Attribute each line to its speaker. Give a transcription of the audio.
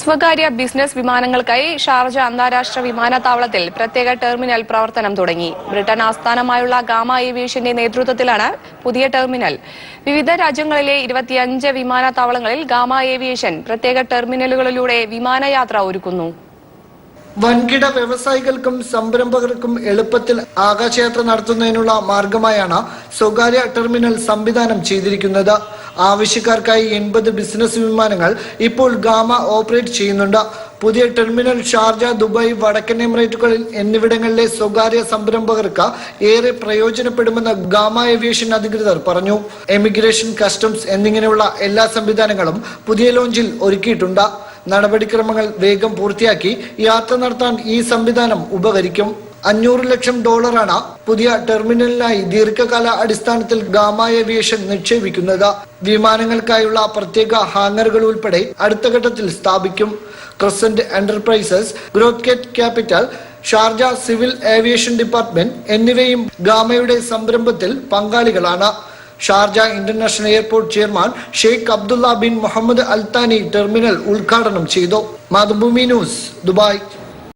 Speaker 1: സ്വകാര്യ business വിമാനങ്ങൾക്കായി Sharjah അന്താരാഷ്ട്ര വിമാനത്താവളത്തിൽ പ്രത്യേക ടെർമിനൽ പ്രവർത്തനം തുടങ്ങി. ബ്രിട്ടൻ ആസ്ഥാനമായുള്ള ഗാമ ഏവിയേഷന്റെ നേതൃത്വത്തിലാണ് പുതിയ ടെർമിനൽ. വിവിധ രാജ്യങ്ങളിലെ ഇരുപത്തിയഞ്ച് വിമാനത്താവളങ്ങളിൽ ഗാമ ഏവിയേഷൻ പ്രത്യേക ടെർമിനലുകളിലൂടെ വിമാനയാത്ര ഒരുക്കുന്നു.
Speaker 2: വൻകിട വ്യവസായികൾക്കും സംരംഭകർക്കും എളുപ്പത്തിൽ ആകാശയാത്ര നടത്തുന്നതിനുള്ള മാർഗമായാണ് സ്വകാര്യ ടെർമിനൽ സംവിധാനം ചെയ്തിരിക്കുന്നത്. ആവശ്യക്കാർക്കായി എൺപത് ബിസിനസ് വിമാനങ്ങൾ ഇപ്പോൾ ഗാമ ഓപ്പറേറ്റ് ചെയ്യുന്നുണ്ട്. പുതിയ ടെർമിനൽ ഷാർജ ദുബായ് വടക്കൻ എമിറേറ്റുകളിൽ എന്നിവിടങ്ങളിലെ സ്വകാര്യ സംരംഭകർക്ക് ഏറെ പ്രയോജനപ്പെടുമെന്ന് ഗാമ ഏവിയേഷൻ അധികൃതർ പറഞ്ഞു. എമിഗ്രേഷൻ കസ്റ്റംസ് എന്നിങ്ങനെയുള്ള എല്ലാ സംവിധാനങ്ങളും പുതിയ ലോഞ്ചിൽ ഒരുക്കിയിട്ടുണ്ട്. നടപടിക്രമങ്ങൾ വേഗം പൂർത്തിയാക്കി യാത്ര നടത്താൻ ഈ സംവിധാനം ഉപകരിക്കും. അഞ്ഞൂറ് ലക്ഷം ഡോളറാണ് പുതിയ ടെർമിനലിനായി ദീർഘകാല അടിസ്ഥാനത്തിൽ ഗാമ ഏവിയേഷൻ നിക്ഷേപിക്കുന്നത്. വിമാനങ്ങൾക്കായുള്ള പ്രത്യേക ഹാങ്ങറുകൾ ഉൾപ്പെടെ അടുത്ത ഘട്ടത്തിൽ സ്ഥാപിക്കും. Crescent enterprises growth കെറ്റ് capital Sharjah civil aviation department എന്നിവയും ഗാമയുടെ സംരംഭത്തിൽ പങ്കാളികളാണ്. Sharjah international airport chairman sheikh Abdullah bin Mohammed Al Thani terminal ഉദ്ഘാടനം ചെയ്തു. Mathrubhumi news Dubai.